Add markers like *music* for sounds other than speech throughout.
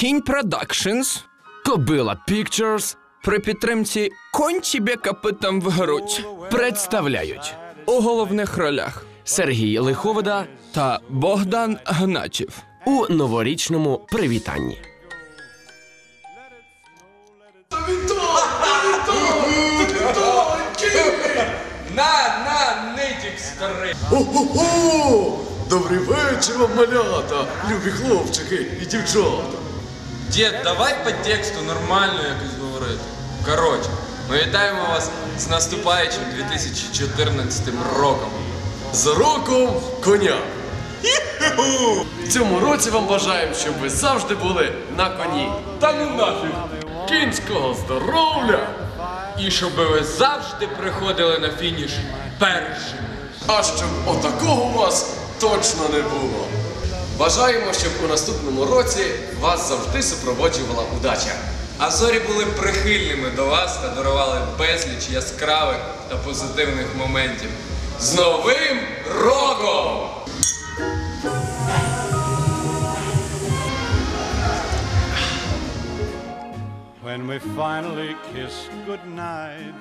Кінь Продакшнс, Кобила Pictures при підтримці Конь тебе в грудь представляють у головних ролях Сергій Лиховода та Богдан Гначів. у новорічному привітанні. На, на, нитік старий. О-хо-хо! Добрий вечір вам, малята, любі хлопчики і дівчата. Дід, давай по тексту нормально якось говорити. Коротше, ми вітаємо вас з наступаючим 2014 роком. За роком коня. В цьому році вам бажаємо, щоб ви завжди були на коні. Та ну нафіг! Кінського здоров'я! І щоб ви завжди приходили на фініш першими. А щоб отакого у вас точно не було. Бажаємо, щоб у наступному році вас завжди супроводжувала удача. А зорі були прихильними до вас та дарували безліч яскравих та позитивних моментів. З Новим роком! When we finally kiss goodnight.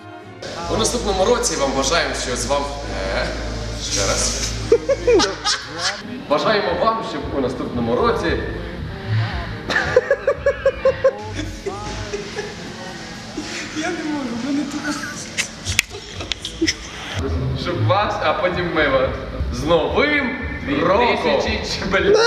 У наступному році вам бажаємо, що з вам. Е, ще раз. *laughs* Бажаємо вам, щоб у наступному році. Я думаю, в мене тут. Щоб вас, а потім ми вас. З Новим роком! 2000, блядь.